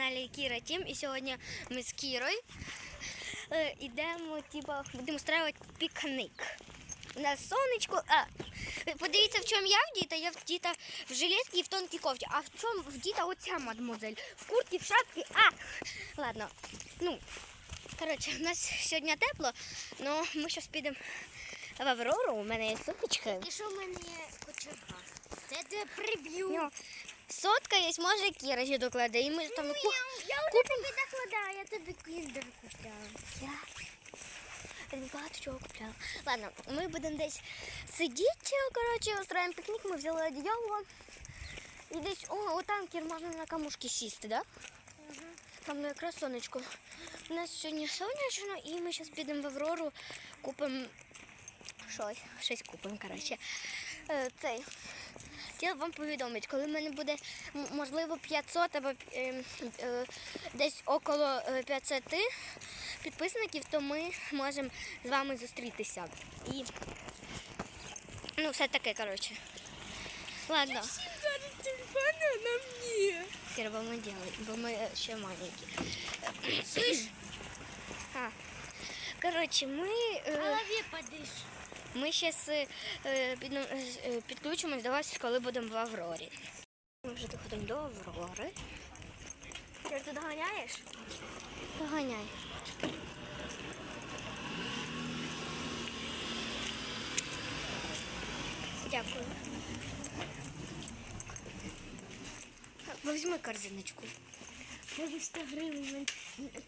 каналі Кіра Тім, і сьогодні ми з Кірою е, йдемо, типа, будемо устраивати пікник. У нас сонечко. А, подивіться, в чому я вдіта. Я вдіта в жилетці і в тонкій кофті. А в чому вдіта оця мадмузель? В куртці, в шапці. А, ладно. Ну, коротше, у нас сьогодні тепло, але ми зараз підемо в Аврору. У мене є суточка. І що в мене є кочерга? Це тебе приб'ю. Ну, Сотка є, може Кіра ще докладе. І ми там ку- Я вже тобі докладаю, я тобі кіндер купляла. Я багато чого купляла. Ладно, ми будемо десь сидіти, коротше, устроїмо пікнік, ми взяли одіяло. І десь, о, отам Кір, можна на камушки сісти, да? Там ну, якраз сонечко. У нас сьогодні сонячно, і ми зараз підемо в Аврору, купимо щось, щось купимо, коротше. Е, Цей. Хотіла вам повідомити, коли в мене буде можливо 500 або е, е, десь около е, 500 підписників, то ми можемо з вами зустрітися. І ну, все таке, коротше. Ладно. Тюльпани на мені. Кіра, ми делаем, бо ми е, ще маленькі. Слышь? А. Коротше, ми, е, Голові подиш. Ми зараз е, е, підключимось до вас, коли будемо в Аврорі. Ми вже доходимо до Аврори. Ти ти доганяєш? Доганяй. Дякую. Візьми корзиночку. Тебе 100 гривень,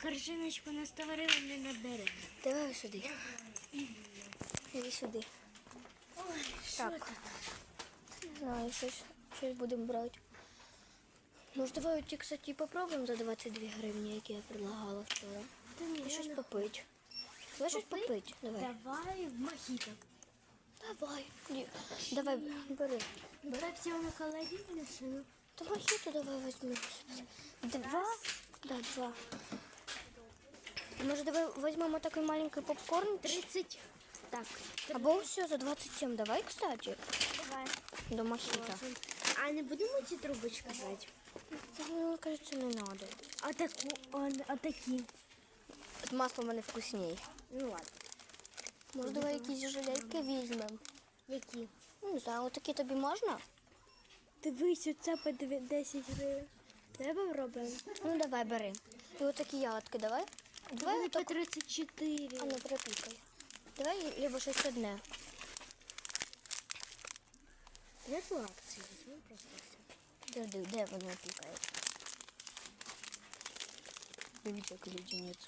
коржиночку на 100 гривень не набере. Давай сюди. Іди сюди. Ой, Так. Не знаю, щось, щось будемо брати. Може, давай ті, кстати, попробуємо за 22 гривні, які я предлагала вчора. Та ні, І щось я попити. Давай щось Попить? попити. Давай. Давай в мохито. Давай. Ні, Давай, бери. Пепсі на холодильницю. Давай хіту давай візьмемо. Два? Да, два. Може, давай візьмемо такий маленький попкорн? 30. Так. Або все за 27. Давай, кстати, Давай. до мохіта. А не будемо ці трубочки брати? Мені кажется, не надо. А таку, а, а такі. От масло в мене вкусніше. Ну ладно. Може, давай якісь жилетки візьмемо. Які? Ну, не знаю, отакі тобі можна? Дивись, оце по 10 гривень. Треба робимо? Ну, давай, бери. І отакі ягодки давай. Давай по отак. 34. А не припікай. Давай либо щось одне. Я ту акцію візьму просто. Де, де, де воно пікає? Дивіться, як леденець.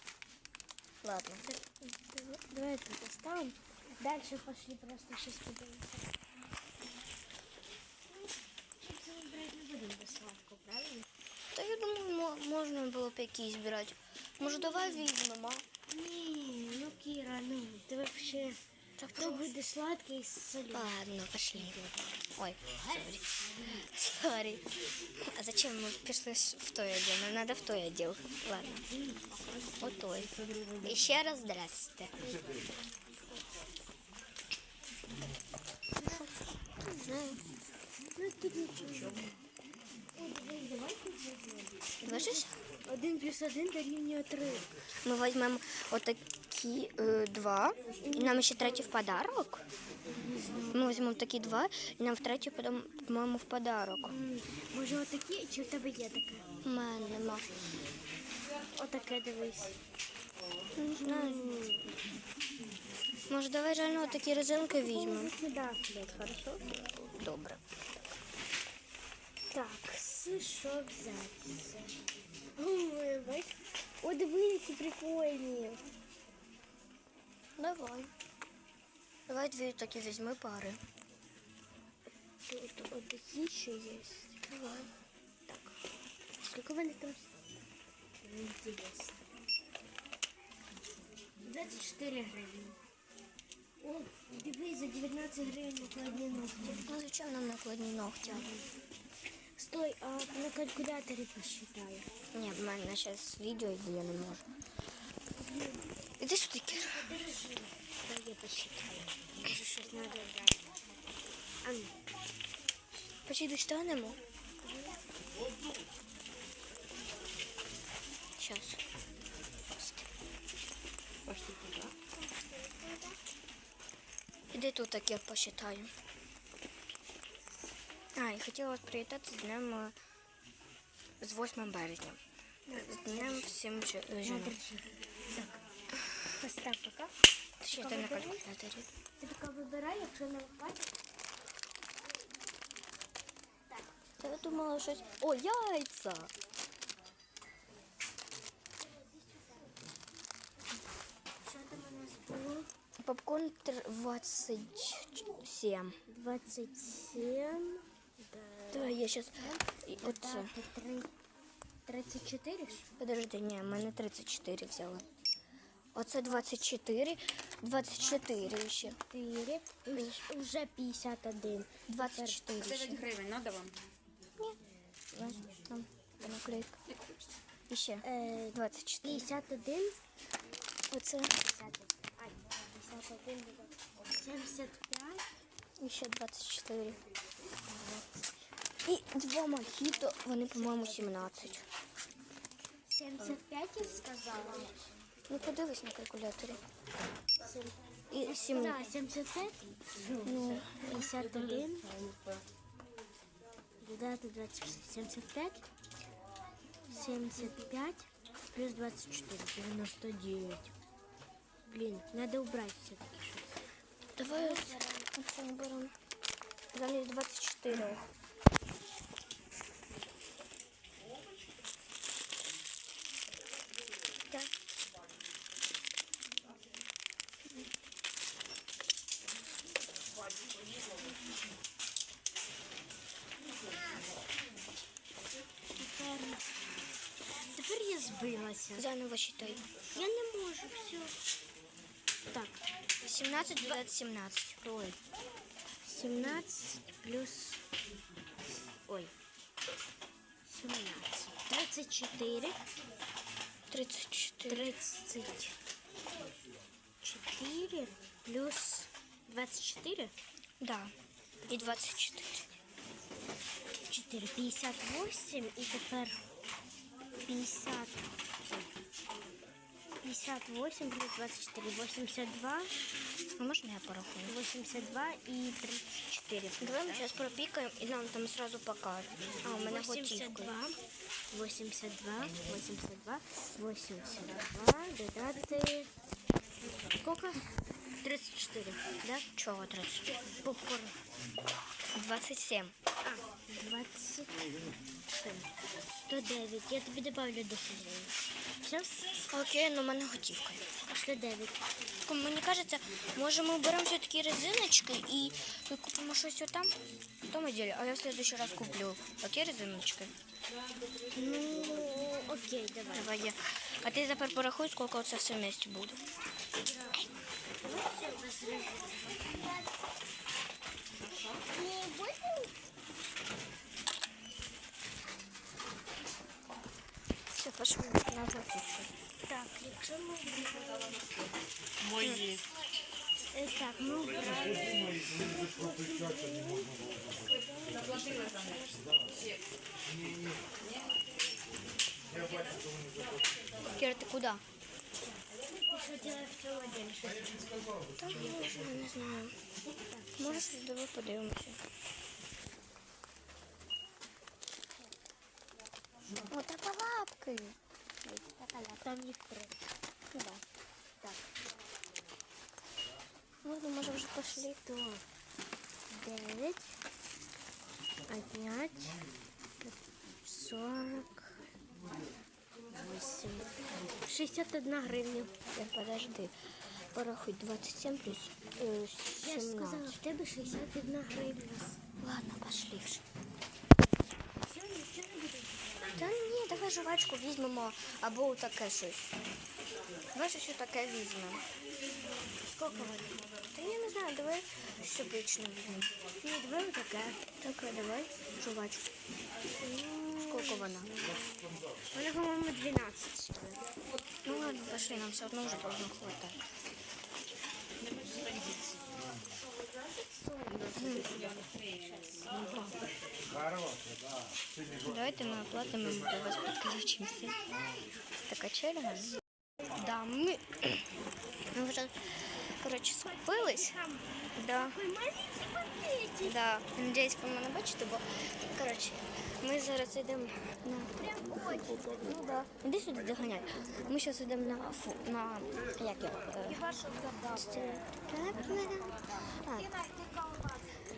Ладно. Давай тут оставим. Дальше пошли просто сейчас подивимося. Чипсы мы брать не будем без сладкого, правильно? Та я думаю, мо- можна було б якісь брати. Може, давай візьмемо, а? Ні, Кіра, ну ти вообще Так хто буде сладкий з солью? Ладно, пошли. Ой, сори. Сори. А зачем мы пришли в той отдел? Нам надо в той отдел. Ладно. Вот той. Еще раз здрасте. Щось? Один плюс один дорівнює три. Ми візьмемо отакі е, два. І нам ще третій в подарок. Ми візьмемо такі два, і нам в третій подамо в подарок. Може отакі, чи в тебе є таке? У мене нема. Отаке дивись. Не знаю. Може, давай реально такі резинки візьмемо. Хорошо. Добре. Так, що взяти? О, диви, які прикольні. Давай. Давай дві такі візьми пари. Тут от такі ще є. Давай. Так. Скільки вони там? Інтересно. 24 гривні. О, диви, за 19 гривень накладні ногті. Ну, зачем нам накладні ногті? Стой, а на калькуляторі посчитаю. Ні, в мене зараз відео йде, я не можу. Іди сюди. Подержи. Дай я посчитаю. Може щось треба брати. А ну. Почти достанемо. Сейчас. Пошли туди. Іди тут таке посчитаю. А, і хотіла вас привітати з днем е, з 8 березня. З днем всім жи- жінок. Так. Постав пока. Ще ти на калькуляторі. Ти така вибирай, якщо не випадає. Та я думала щось. О, яйця! Що там у нас було? Попкорн 27. 27. Давай я сейчас. Оце. Так, і три- 34 ж? Подожди, ні, в мене 34 взяли. Оце 24. 24 ще. 4. Уже 51. 24 9 ще. гривень, надо вам? Ось Там наклейка. І ще. Е, 24. 51. Оце. 51. Ай, 51 буде. 75. І ще 24. І два мохіто, вони, по-моєму, 17. 75 я сказала. Ну, подивись на калькуляторі. Сім- І Я 7. сказала 75. Ну, 51. Додати 26. 75. 75 плюс 24. 99. Блін, надо убрать все-таки щось. давай оце, оце не беремо. Замість 24. Заново считай. Я не можу, все. Так, 17 додати 17. ой. 17 плюс... Ой. 17. 34. 34. 34 плюс 24. Да. І 24. 4, 58 і тепер 50. ой, 58 плюс 24, 82, А можна я порахую? 82 і 34. Давай ми зараз пропікаємо і нам там сразу покажуть. А, у мене готівка. 82, 82, 82, 82, додати... Сколько? 34, да? Чого 30? Попкорн. 27. А, 27. 109. Я тобі добавлю 10 гривень. Все? Окей, ну в мене готівка. 109. Так, Мені кажеться, може ми беремо все-таки резиночки і купимо щось отам в тому ділі, а я в следующий раз куплю. Окей, резиночки? Ну, окей, давай. Давай я. А ти тепер порахуй, скільки це все вместе буде. Все, пошли на готівку. Так, якщо ми Мої. Е, так, ми брали. Кира, ти куди? Ти що делаєш в холодильник? Та може, не знаю. Можеш давай подивимося. О, така лапки. Така лапка. Там їх три. Да. Так, Ладно, може вже пошли. 9, опять, 40, 8, 61 гривня. Так, подожди. Порахуй 27 плюс э, Я ж сказала, в тебе 61 гривня. Ладно, пошли вже. Все, нічого не буде. Та ні, давай жувачку візьмемо або таке щось. Давай щось таке візьмемо. Скільки вони? Та я не знаю, давай щось обичне візьмемо. Ні, давай таке. Таке, давай жувачку. Скільки вона? Вона, по-моєму, 12 стоїть. Ну ладно, пошли, нам все одно вже должно хватать. Давайте ми оплатимо ми до вас підключимося. Така черга. Да, ми, ми вже, коротше, скупились. Да. Да. Надіюсь, ви мене бачите, бо коротше, ми зараз йдемо на ну, да. Іди сюди доганяй. Ми зараз йдемо на фу, на як його? е,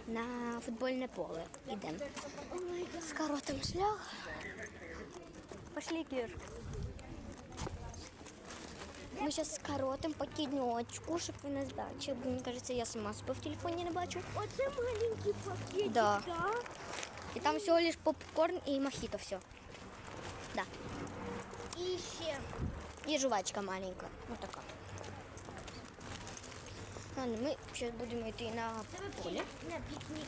на футбольне поле йдемо. Скоротим шлях. Пошли, Кир. Ми зараз скоротим по кіночку, щоб ви не здачі. Мені кажеться, я сама себе в телефоні не бачу. Оце маленький пакетик, Да. да? І там всього лиш попкорн і мохито все. Да. І ще. І жувачка маленька. Вот така. Ладно, ми зараз будемо йти на поле. На пікнік.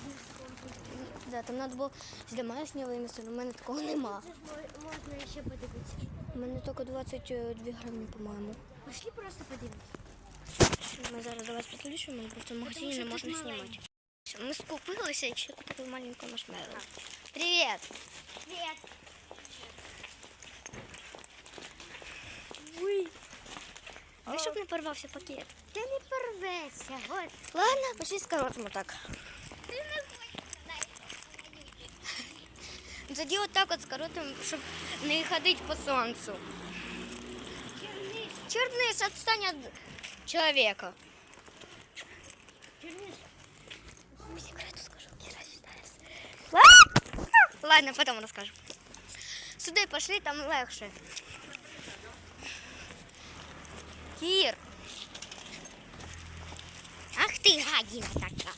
Да, там треба було з домашнього місця, але в мене такого нема. Це ж мо- можна ще подивитися. У мене тільки 22 гривні, по-моєму. Пошли просто подивитися. Ми зараз до вас підключимо, бо в цьому магазині не можна знімати. Ми скупилися і ще купили маленьку маршмеллоу. Привіт! Привіт. Ой, Ви щоб не порвався пакет. ти не порвешся. От. Ладно, пошли скоротимо так. Тоді отак от скоротимо, щоб не ходити по сонцю. Черниш, отстань від чоловіка. Черниш. По секрету скажу, Кира считается. Ладно, потом расскажу. Сюди пошли, там легше. Кір. Ах ти гадіна така.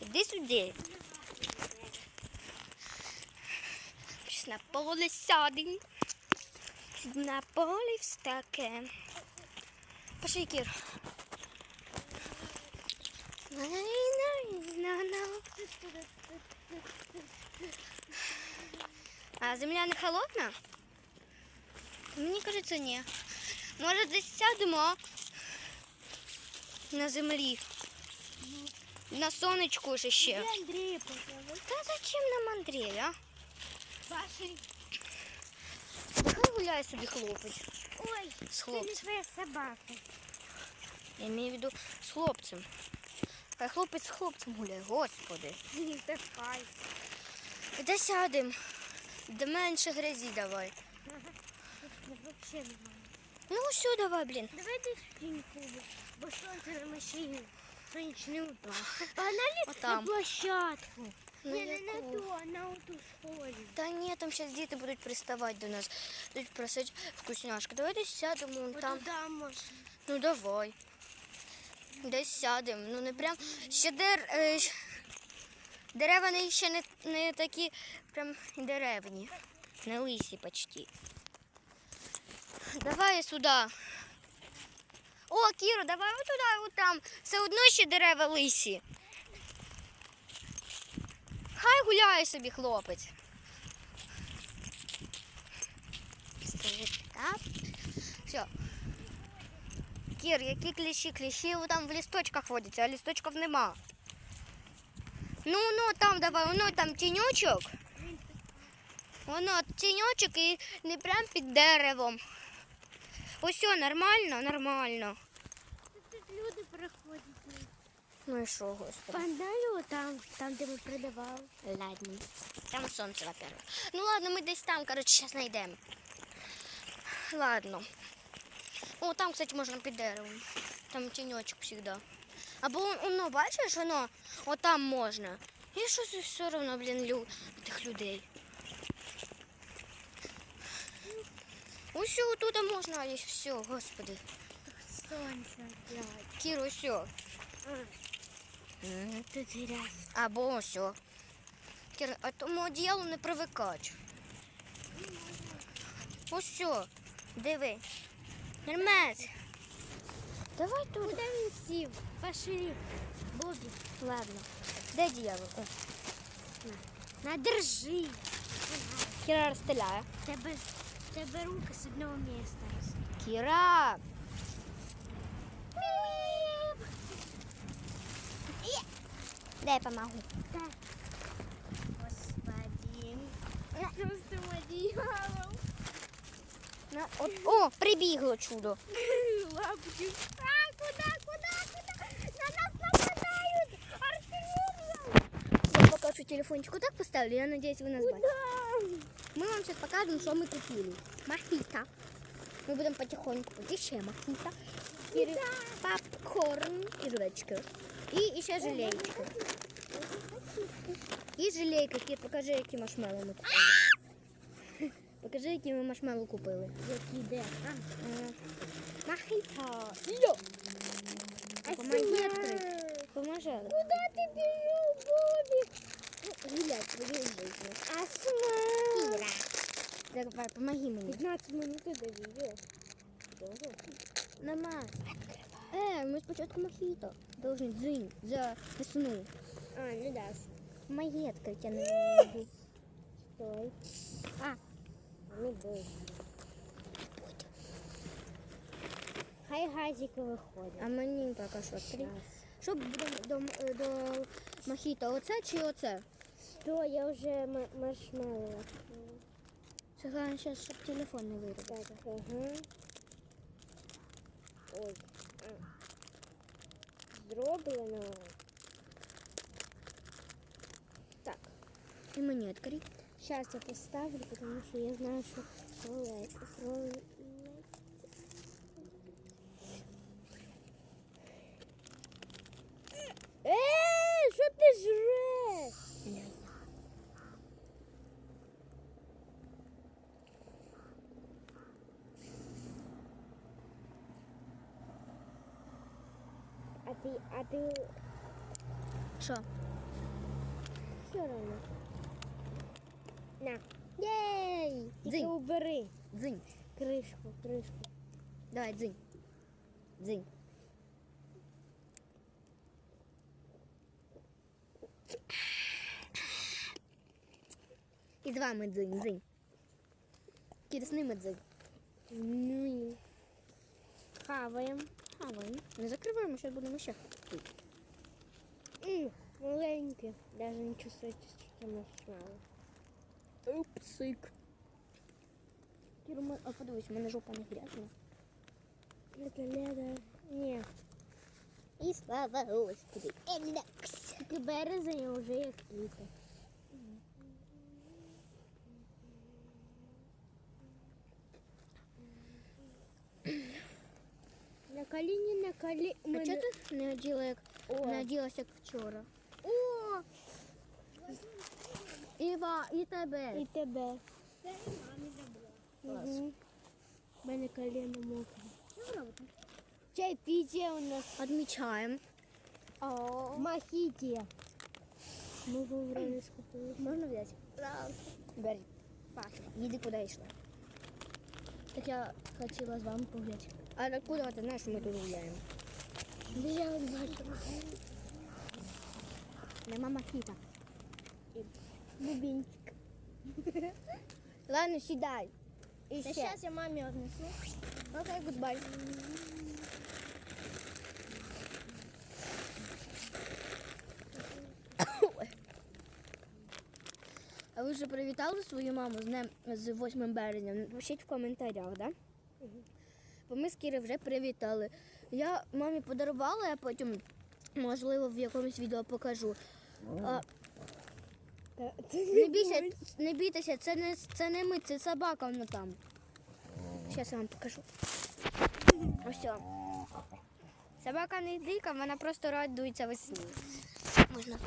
Іди сюди. Щось на поле сядем. Сидим на полі в таке. Пошли, Кір. На-на-на-на-на. А земля не холодна? Мені кажеться, ні. Може, десь сядемо на землі. На сонечку ж ще. Ти Андрія позови. Та зачем нам Андрій, а? Паші. Гуляє собі хлопець. Ой, З це не хлопцем. твоя собака. Я маю в виду з хлопцем. Хай хлопець з хлопцем гуляє, господи. Ні, це хай. Де сядемо? Де менше грязі давай. Тут взагалі немає. Ну все, давай, блін. Давайте тіньку, бо сонце на машині. Сонячний удар. Погнали Отам. на площадку. Ні, не на ту, а на оту школі. Та ні, там зараз діти будуть приставати до нас, будуть просити вкусняшки. Давай десь сядемо вон там. Отуда можна. Ну давай. Десь сядемо. Ну не прям. Ще дер... е, щ- дерева не ще не, не такі прям деревні. Не лисі почти. Давай сюди. О, Кіро, давай отуди, от там. Все одно ще дерева лисі. Хай гуляє собі хлопець. Так? Все. Кір, які кліщі? Кліщі там в лісточках водяться, а лісточків нема. Ну, ну там давай, воно там тіньочок. Воно тіньочок і не прям під деревом. Ось нормально, нормально. Ну і що, господи? Погнали там, там, де ми продавали. Ладно. Там сонце, во-первых. Ну ладно, ми десь там, коротше, зараз знайдемо. Ладно. О, там, кстати, можна під деревом. Там тіньочок завжди. Або воно, бачиш, воно, отам можна. І щось все одно, блін, лю... тих людей. Ось тут можна, і все, господи. Сонце опять. Кіро, все. Тут грязь. Або все. Кір, а тому одіялу не привикать. Ось все. Диви. Гермес. Давай тут. Куди він сів? Пошли. Бобі. Ладно. Де одіяло? О, На, держи. Кіра розстріляє. Тебе, тебе руки з одного міста. Кіра. Дай я помогу. Господи. Тем одеялом? На, от, о, прибігло чудо. Лапки. А, куда, куда, куда? На нас нападают! Артемия! Я пока что телефончик вот так поставлю, я надеюсь, вы нас бачите. Куда? Мы вам сейчас покажем, что мы купили. Мохито. Мы будем потихоньку. Еще мохито. Попкорн и жвачка. И еще желейка. І желейка, Кіт, покажи, які маршмеллоу ми купили. Покажи, які ми маршмеллоу купили. Які де? А, Е, Мохито. Йо! Помоги відкрити. Поможи. Куда ты бежишь, Бобик? Гулять, твою жизнь. Асма. Кіра. Давай, помоги мені. 15 минут до відео. Довго? Нема. Е, ми спочатку мохіто. Должны дзинь за весну. А, не даст. Моє відкриття не можу. Стой. А, Ну, бой. Хай газики виходять. а мені поки що три. Що будемо до, м- до мохіто? Оце чи оце? Стой, я вже маршмеллоу. Це головне зараз, щоб телефон не вирубив. Так, ага. Ой. А. Зроблено. Так. І мені відкрий. Сейчас я поставлю, потому что я знаю, что роллет. роллет. Эй, что ты Ты, а ты Що? все равно. На, Єй! тільки Дзинь, убери дзинь. кришку, кришку. Давай, дзинь. Дзинь. І з вами дзинь, дзинь. Кіт, з ними дзинь. Ну и Хаваємо. Не закриваємо, зараз будемо ще. М, Маленький. Даже не чувствуете, что там маршмеллоу. Упсик. Кіра, ми- а подивись, у мене жопа не грязна. Это лето. Не. І слава Господи. Елякс. Тільки березень вже як літо. Коліні, на коліні. А чого ти не оділа, як О. не оділася, як вчора? О, Іва, і тебе. і тебе. Угу. У мене коліно мокре. Чай піття у нас. Отмічаємо. В Махіті. Ми вибрали скупили. Можна взяти? Бери. Пахне. Їди куди йшла. Так я хотіла з вами погуляти. А откуда ти знаєш, що ми тут гуляємо? Я бачу. Нема макіта. Бубінчик. Ладно, сідай. І Та ще. зараз я мамі однесу. Окей, гудбай. А ви вже привітали свою маму з днем з 8 березня? Напишіть в коментарях, да? Бо ми з Кіри вже привітали. Я мамі подарувала, я потім, можливо, в якомусь відео покажу. А, не бійся, не бійтеся, це не, це не ми, це собака вона там. Зараз я вам покажу. Ось. Собака не дика, вона просто радується весні. Можна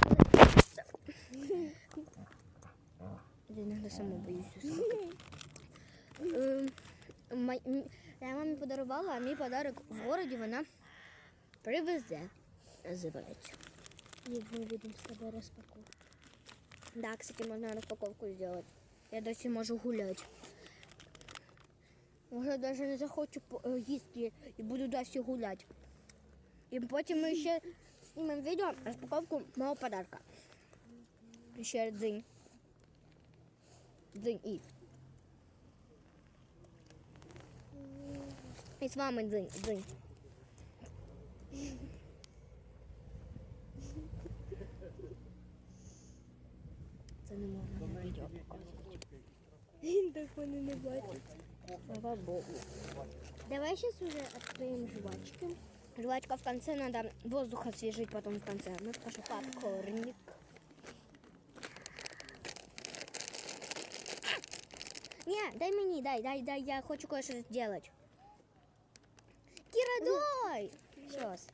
Я сама боюся собаки. Ем, Я мамі подарувала, а мій подарок в городі вона привезе. Називається. І ми будемо з тобою розпаковувати. Да, кстати, можно распаковку сделать. Я досі можу гуляти. Може, навіть не захочу е, їсти і буду досі гуляти. І потім ми ще знімемо відео розпаковку мого подарка. Ще дзинь. Дзинь і. І з вами дзинь, дзинь. Це не можна на відео показувати. Він так не бачить. Слава Богу. Давай сейчас уже откроем жвачки. Жвачка в конце надо воздух освежить потом в конце. Ну, потому что попкорник. Не, дай мені, дай, дай, дай, я хочу кое-что сделать. Кира, дай! Сейчас.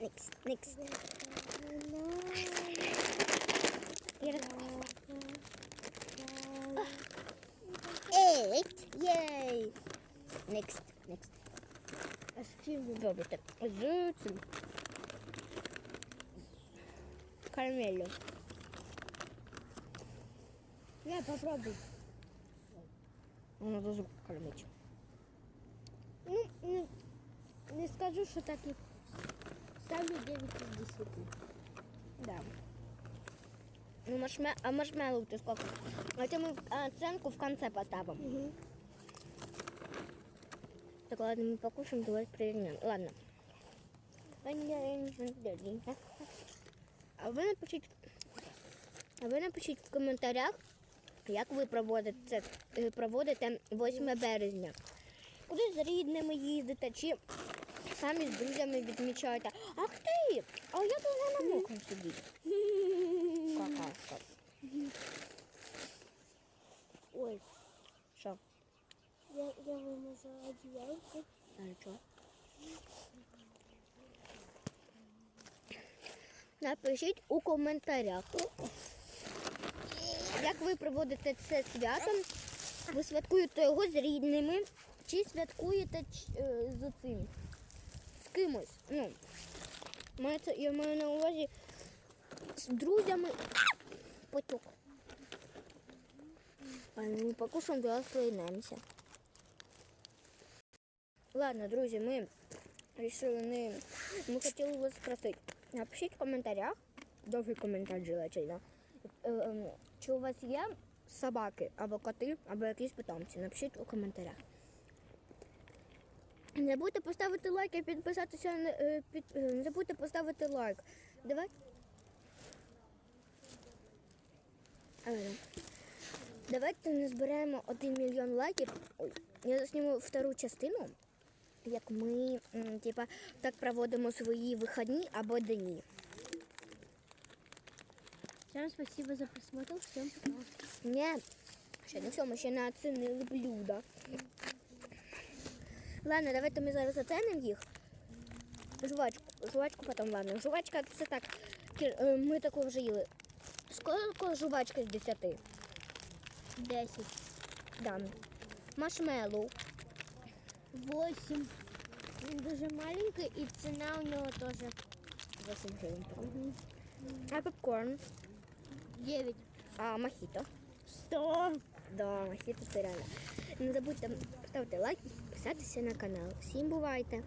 Никс, никс. Кира, Eight! Yay! Next, next. А з чим він? Пробуйте. З цим. Карамелью. Я попробуй. Надо звук кормить. Ну, не, не скажу, що так і ставлю 9 із 10. Да. Ну, маршме... А маршмеллоу ты сколько? Это мы а, оценку в конце поставим. Угу. Так, ладно, мы покушаем, давай провернем. Ладно. А ви напишіть, а ви напишіть в коментарях, як ви проводите, е, проводите 8 березня. Куди з рідними їздите, чи самі з друзями відмічаєте. Ах ти! А я тут на мокрому сидіть. Какашка. Ой, Що? я, я вимазала одіялко. А нічого. Напишіть у коментарях, як ви проводите це свято. Ви святкуєте його з рідними чи святкуєте е, з цим, з кимось. Ну, я маю на увазі з друзями. Потік. Ми покушаємо, зараз поєднаємося. Ладно, друзі, ми вирішили не. Ми хотіли вас спросити. Напишіть в коментарях, довгий коментар желательно. Чи у вас є собаки або коти, або якісь питомці? Напишіть у коментарях. Не забудьте поставити лайк і підписатися на е, під, е, не забудьте поставити лайк. Давай. Давайте назбираємо 1 мільйон лайків. Ой, я засніму втору частину, як ми типа, так проводимо свої вихідні або дні. Всем спасибо за просмотр. Всем пока. Ні, ще не все, ми ще не оцінили блюда. Ладно, давайте ми зараз оцінимо їх. Жвачку, жвачку потім, ладно. Жвачка це так. Е, Ми таку вже їли. Скільки жвачка з 10? 10. Да. Маршмеллоу. 8. Він дуже маленький і ціна у нього теж 8 гривень. А попкорн. 9. А мохито. 100. Да, мохито це реально. Не забудьте ставити і підписатися на канал. Всім бувайте!